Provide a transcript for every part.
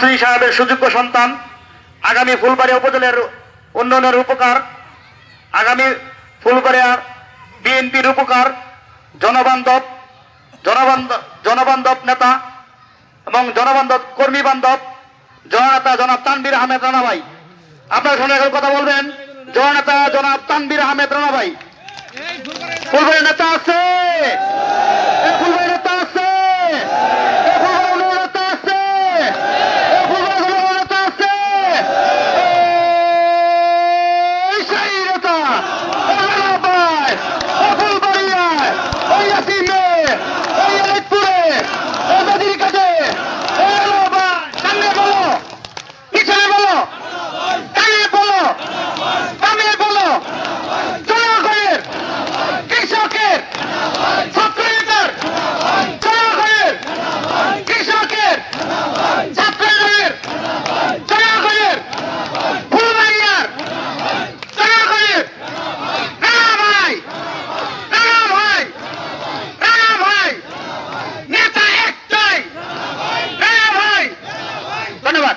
শ্রী সাহেবের সুযোগ্য সন্তান, আগামী ফুলবাড়িয়া উপজেলার উন্নয়নের উপকার আগামী ফুলবাড়িয়া বিএনপির উপকার জনবান্ধব জনবান্ধব জনবান্ধব নেতা এবং জনবান্ধব কর্মী বান্ধব, জননেতা জনাব তানবির আহমেদ রানা ভাই আপনার সঙ্গে এখন কথা বলবেন, জননেতা জনাব তানবির আহমেদ রানা ভাই ফুলবাড়ি নেতা আছে এ ফুলবাড়ি নেতা আছে এ ফুলবাড়ি নেতা আছে এ ফুলবাড়ি নেতা আছে এই সেই নেতা ও রানা ভাই ও ফুলবাড়িয়ায় ও ইয়াসিনে ও ইয়ালিতপুরে ও নদীর কাছে ও রানা ভাই সামনে বলো পিছনে বলো কানে বলো কানে বলো জনগণের কৃষকের ছাত্রনেতার জনগণের কৃষকের ছাত্রদের জনগণের ফুলবাড়িয়ার জনগণের রানা ভাই রানা ভাই রানা ভাই নেতা একটাই রানা ভাই ধন্যবাদ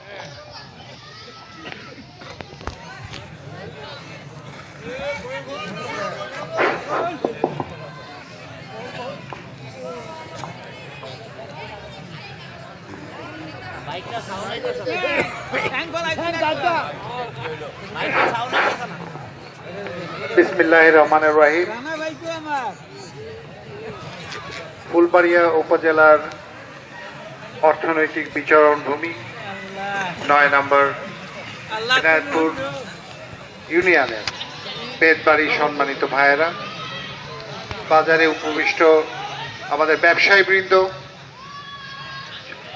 বাইকটা সাউন্ড আইতেছে ট্যাঙ্ক বলাইছে না বাইকটা সাউন্ড আইতেছে না রহমানের ফুলবাড়িয়া উপজেলার অর্থনৈতিক বিচরণ ভূমি, নয় নম্বর আল্লাহ এনায়েতপুর ইউনিয়নের বেদবাড়ি সম্মানিত ভাইয়েরা। বাজারে উপবিষ্ট আমাদের ব্যবসায়ী বৃন্দ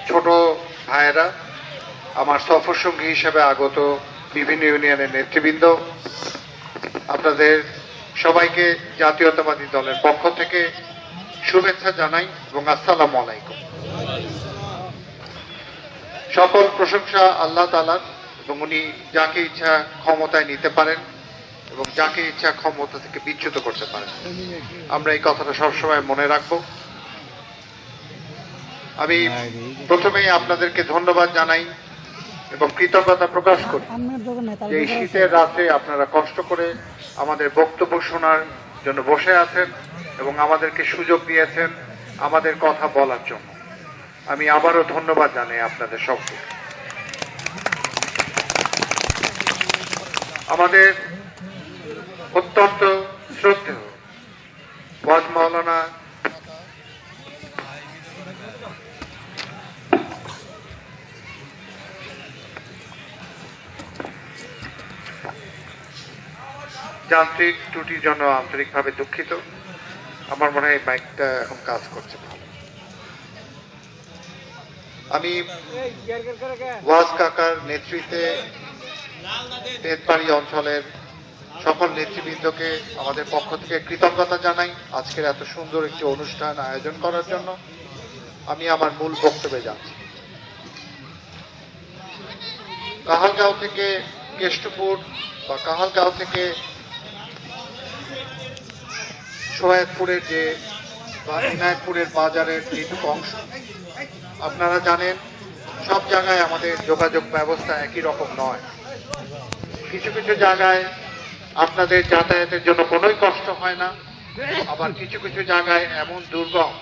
ছোট ভাইয়েরা, আমার সফর সঙ্গী হিসেবে আগত বিভিন্ন ইউনিয়নের নেতৃবৃন্দ, আপনাদের সবাইকে জাতীয়তাবাদী দলের পক্ষ থেকে শুভেচ্ছা জানাই এবং আসসালাম আলাইকুম। সকল প্রশংসা আল্লাহ তালার এবং উনি যাকে ইচ্ছা ক্ষমতায় নিতে পারেন এবং যাকে ইচ্ছা ক্ষমতা থেকে বিচ্যুত করতে পারেন। আমরা এই কথাটা সবসময় মনে রাখব। আমি প্রথমেই আপনাদেরকে ধন্যবাদ জানাই এবং কৃতজ্ঞতা প্রকাশ করি যে এই শীতের রাতে আপনারা কষ্ট করে আমাদের বক্তব্য শোনার জন্য বসে আছেন এবং আমাদেরকে সুযোগ দিয়েছেন আমাদের কথা বলার জন্য। আমি আবারও ধন্যবাদ জানাই আপনাদের সবকে। আমাদের অত্যন্ত শ্রদ্ধেয় ওয়াজ মাওলানা যান্ত্রিক ত্রুটির জন্য আন্তরিকভাবে দুঃখিত। আমার মনে হয় বাইকটা এখন কাজ করছে আমি ওয়াজ কাকার নেতৃত্বে তেজবাড়ি অঞ্চলের সকল নেতৃবৃন্দকে আমাদের পক্ষ থেকে কৃতজ্ঞতা জানাই আজকের এত সুন্দর একটি অনুষ্ঠান আয়োজন করার জন্য। আমি আমার মূল বক্তব্যে যাচ্ছি। কাহালগাঁও থেকে কেষ্টপুর বা কাহালগাঁও থেকে সোহায়তপুরের যে বা ইনায়তপুরের বাজারের যেটুকু অংশ, আপনারা জানেন সব জায়গায় আমাদের যোগাযোগ ব্যবস্থা একই রকম নয়। কিছু কিছু জায়গায় আপনাদের যাতায়াতের জন্য কোনোই কষ্ট হয় না, আবার কিছু কিছু জায়গায় এমন দুর্গম,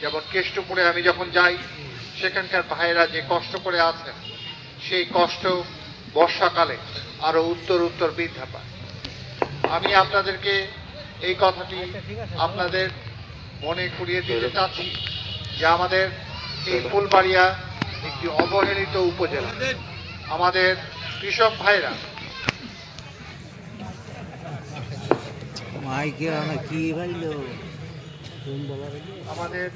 যেমন কেষ্টপুরে আমি যখন যাই, সেখানকার ভাইয়েরা যে কষ্ট করে আছেন, সেই কষ্ট বর্ষাকালে আরও উত্তর উত্তর বৃদ্ধা পায়। আমি আপনাদেরকে এই কথাটি আপনাদের মনে করিয়ে দিতে চাচ্ছি যে আমাদের এই ফুলবাড়িয়া একটি অবহেলিত উপজেলা। আমাদের কৃষক ভাইরা আমাদের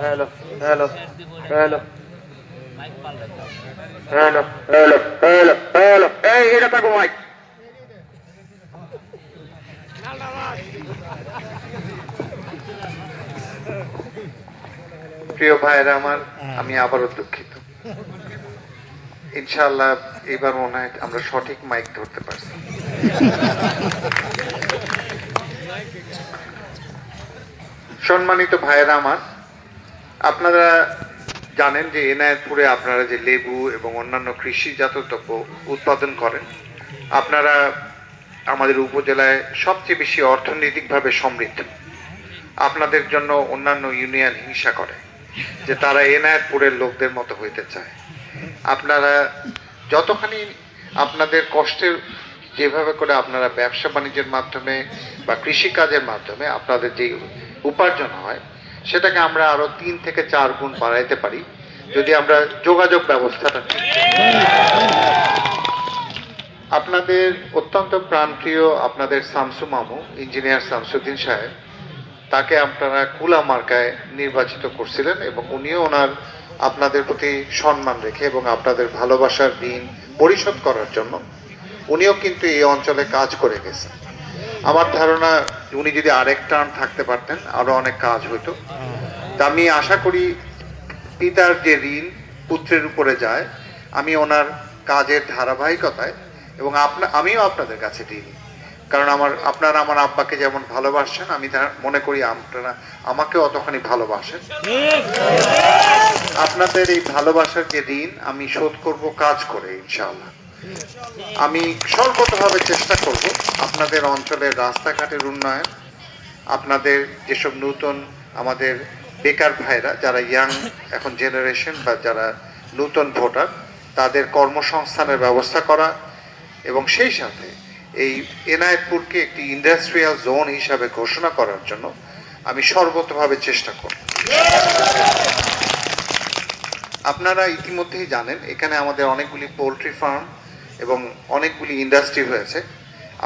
hello hello hello. Hello hello hello এই এটা থাকো মাইক প্রিয় ভাইয়েরা আমার, আমি আবারও দুঃখিত। ইনশাআল্লাহ এবার মনে হয় আমরা সঠিক মাইক ধরতে পারছি। সম্মানিত ভাইয়েরা আমার, আপনারা জানেন যে এনায়েতপুরে আপনারা যে লেবু এবং অন্যান্য কৃষিজাত দ্রব্য উৎপাদন করেন, আপনারা আমাদের উপজেলায় সবচেয়ে বেশি অর্থনৈতিকভাবে সমৃদ্ধ। আপনাদের জন্য অন্যান্য ইউনিয়ন হিংসা করে যে তারা এনায়েতপুরের লোকদের মতো হইতে চায়। আপনারা যতখানি আপনাদের কষ্টের যেভাবে করে আপনারা ব্যবসা বাণিজ্যের মাধ্যমে বা কৃষিকাজের মাধ্যমে আপনাদের যে উপার্জন হয় সেটাকে আমরা আরও তিন থেকে চার গুণ বাড়াইতে পারি, যদি আমরা যোগাযোগ ব্যবস্থাটা আপনাদের অত্যন্ত প্রাণপ্রিয় আপনাদের শামসু মামু, ইঞ্জিনিয়ার শামসুদ্দিন সাহেব, তাকে আপনারা কুলা মার্কায় নির্বাচিত করছিলেন এবং উনিও ওনার আপনাদের প্রতি সম্মান রেখে এবং আপনাদের ভালোবাসার ঋণ পরিশোধ করার জন্য উনিও কিন্তু এই অঞ্চলে কাজ করে গেছেন। আমার ধারণা উনি যদি আরেক টার্ম থাকতে পারতেন আরও অনেক কাজ হতো। তা আমি আশা করি পিতার যে ঋণ পুত্রের উপরে যায় আমি ওনার কাজের ধারাবাহিকতায় এবং আপনা আমিও আপনাদের কাছে ঋণী। কারণ আমার আপনারা আমার আব্বাকে যেমন ভালোবাসেন আমি মনে করি আপনারা আমাকে অতখানি ভালোবাসেন। আপনাদের এই ভালোবাসার যে ঋণ আমি শোধ করব কাজ করে ইনশাআল্লাহ। আমি সর্বতভাবে চেষ্টা করব আপনাদের অঞ্চলের রাস্তাঘাটের উন্নয়ন, আপনাদের যেসব নূতন আমাদের বেকার ভাইরা, যারা ইয়াং এখন জেনারেশন বা যারা নূতন ভোটার, তাদের কর্মসংস্থানের ব্যবস্থা করা এবং সেই সাথে এই এনায়েতপুরকে একটি ইন্ডাস্ট্রিয়াল জোন হিসাবে ঘোষণা করার জন্য আমি সর্বতভাবে চেষ্টা করব। আপনারা ইতিমধ্যেই জানেন, এখানে আমাদের অনেকগুলি পোলট্রি ফার্ম এবং অনেকগুলি ইন্ডাস্ট্রি হয়েছে।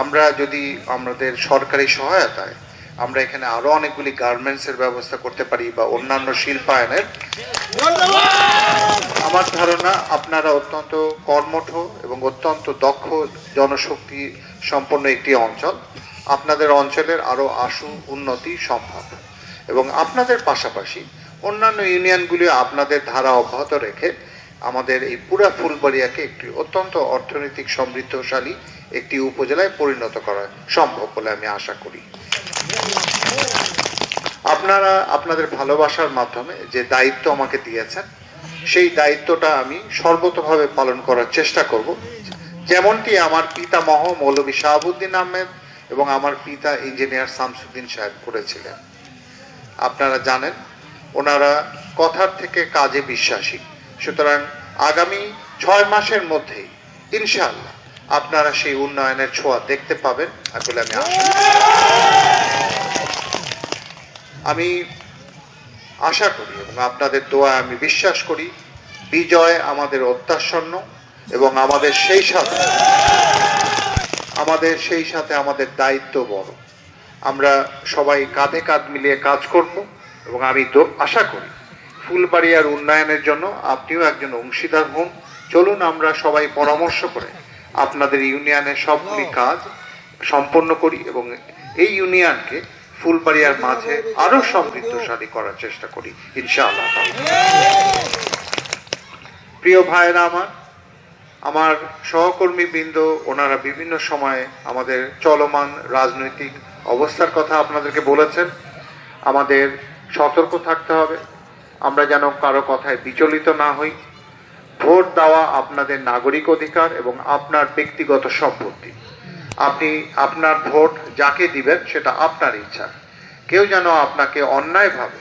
আমরা যদি আমাদের সরকারি সহায়তায় আমরা এখানে আরও অনেকগুলি গার্মেন্টসের ব্যবস্থা করতে পারি বা অন্যান্য শিল্পায়নের। আমার ধারণা আপনারা অত্যন্ত কর্মঠ এবং অত্যন্ত দক্ষ জনশক্তি সম্পন্ন একটি অঞ্চল। আপনাদের অঞ্চলের আরও আশু উন্নতি সম্ভব। এবং আপনাদের পাশাপাশি অন্যান্য ইউনিয়নগুলি আপনাদের ধারা অব্যাহত রেখে আমাদের এই পুরা ফুলবাড়িয়াকে একটি অত্যন্ত অর্থনৈতিক সমৃদ্ধশালী একটি উপজেলায় পরিণত করা সম্ভব বলে আমি আশা করি। আপনারা আপনাদের ভালোবাসার মাধ্যমে যে দায়িত্ব আমাকে দিয়েছেন, সেই দায়িত্বটা আমি সর্বতভাবে পালন করার চেষ্টা করব। যেমনটি আমার পিতামহ মৌলভী শাহাবুদ্দিন আহমেদ এবং আমার পিতা ইঞ্জিনিয়ার শামসুদ্দিন সাহেব করেছিলেন। আপনারা জানেন, ওনারা কথার থেকে কাজে বিশ্বাসী। সুতরাং আগামী ছয় মাসের মধ্যেই ইনশাআল্লাহ, আপনারা সেই উন্নয়নের ছোঁয়া দেখতে পাবেন আসলে আমি। আমি আশা করি এবং আপনাদের দোয়া আমি বিশ্বাস করি, বিজয় আমাদের অত্যাসন্ন এবং আমাদের সেই সাথে, আমাদের সেই সাথে আমাদের দায়িত্ব বড় আমরা সবাই কাঁধে কাঁধ মিলিয়ে কাজ করব এবং আমি আশা করি ফুলবাড়িয়ার উন্নয়নের জন্য আপনিও একজন অংশীদার হন। চলুন আমরা সবাই পরামর্শ করে আপনাদের ইউনিয়নের সবগুলি কাজ সম্পন্ন করি এবং এই ইউনিয়নকে ফুলবাড়িয়ার মাঝে আরও সমৃদ্ধশালী করার চেষ্টা করি, ইনশাআল্লাহ। প্রিয় ভাইয়েরা আমার আমার সহকর্মী বৃন্দ ওনারা বিভিন্ন সময়ে আমাদের চলমান রাজনৈতিক অবস্থার কথা আপনাদেরকে বলেছেন। আমাদের সতর্ক থাকতে হবে। আমরা যেন কারও কথায় বিচলিত না হই। ভোট দেওয়া আপনাদের নাগরিক অধিকার এবং আপনার ব্যক্তিগত সম্পত্তি। আপনি আপনার ভোট যাকে দিবেন সেটা আপনার ইচ্ছা। কেউ যেন আপনাকে অন্যায়ভাবে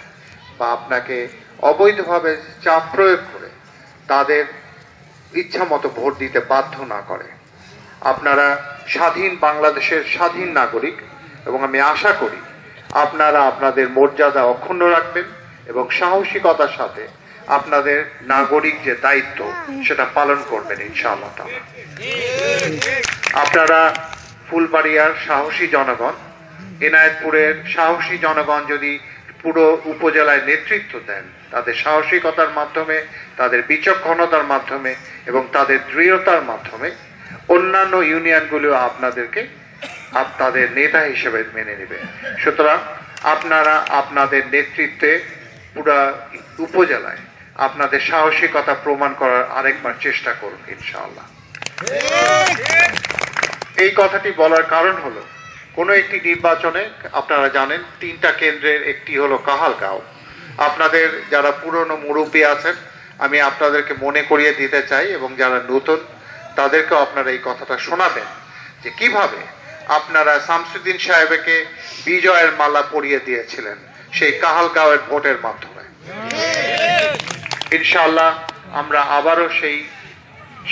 বা আপনাকে অবৈধভাবে চাপ প্রয়োগ করে তাদের ইচ্ছা মতো ভোট দিতে বাধ্য না করে। আপনারা স্বাধীন বাংলাদেশের স্বাধীন নাগরিক এবং আমি আশা করি আপনারা আপনাদের মর্যাদা অক্ষুণ্ণ রাখবেন। এবং সাহসিকতার সাথে আপনাদের নাগরিক যে দায়িত্ব, সেটা পালন করবেন ইনশাআল্লাহ। আপনারা ফুলবাড়িয়ার সাহসী জনগণ, এনায়েতপুরের সাহসী জনগণ যদি পুরো উপজেলায় নেতৃত্ব দেন, তাদের সাহসিকতার মাধ্যমে, তাদের বিচক্ষণতার মাধ্যমে এবং তাদের দৃঢ়তার মাধ্যমে অন্যান্য ইউনিয়নগুলো আপনাদেরকে আপনাদের নেতা হিসেবে মেনে নেবে সুতরাং আপনারা আপনাদের নেতৃত্বে পুরা উপজেলায় আপনাদের সাহসিকতা প্রমাণ করার আরেকবার চেষ্টা করুন, ইনশাআল্লাহ। এই কথাটি বলার কারণ হলো, কোনো একটি নির্বাচনে আপনারা জানেন তিনটা কেন্দ্রের একটি হলো কাহালগাঁও। আপনাদের যারা পুরনো মুরব্বী আছেন, আমি আপনাদেরকে মনে করিয়ে দিতে চাই এবং যারা নতুন, তাদেরকেও আপনারা এই কথাটা শোনাবেন যে কীভাবে আপনারা শামসুদ্দিন সাহেবকে বিজয়ের মালা পরিয়ে দিয়েছিলেন। সেই কাহালগাঁওয়ের ভোটের মাধ্যমে। ইনশাল্লাহ আমরা আবারও সেই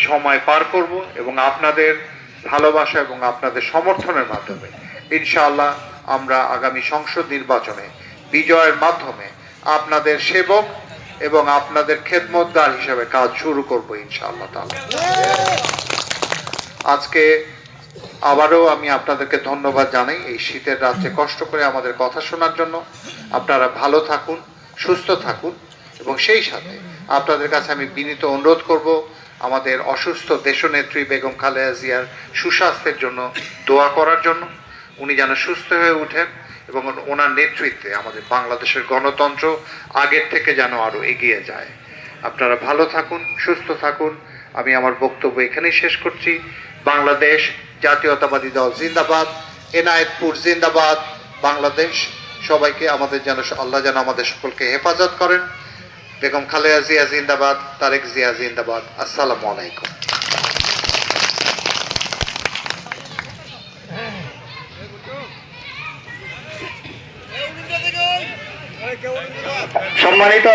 সময় পার করব এবং আপনাদের ভালোবাসা এবং আপনাদের সমর্থনের মাধ্যমে ইনশাআল্লাহ আমরা আগামী সংসদ নির্বাচনে বিজয়ের মাধ্যমে আপনাদের সেবক এবং আপনাদের খেদমতদার হিসেবে কাজ শুরু করব ইনশাআল্লাহ আজকে আবারও আমি আপনাদেরকে ধন্যবাদ জানাই এই শীতের রাত্রে কষ্ট করে আমাদের কথা শোনার জন্য। আপনারা ভালো থাকুন, সুস্থ থাকুন এবং সেই সাথে আপনাদের কাছে আমি বিনীত অনুরোধ করব, আমাদের অসুস্থ দেশনেত্রী বেগম খালেদা জিয়ার সুস্বাস্থ্যের জন্য দোয়া করার জন্য। উনি যেন সুস্থ হয়ে উঠেন এবং ওনার নেতৃত্বে আমাদের বাংলাদেশের গণতন্ত্র আগের থেকে যেন আরও এগিয়ে যায়। আপনারা ভালো থাকুন, সুস্থ থাকুন। আমি আমার বক্তব্য এখানেই শেষ করছি। বাংলাদেশ জাতীয়তাবাদী দল জিন্দাবাদ, এনায়েতপুর জিন্দাবাদ, বাংলাদেশ। সবাইকে আমাদের যেন আল্লাহ যেন আমাদের সকলকে হেফাজত করেন। বেগম খালেদা জিয়া জিন্দাবাদ, তারেক জিয়া জিন্দাবাদ। আসসালামু আলাইকুম। সম্মানিত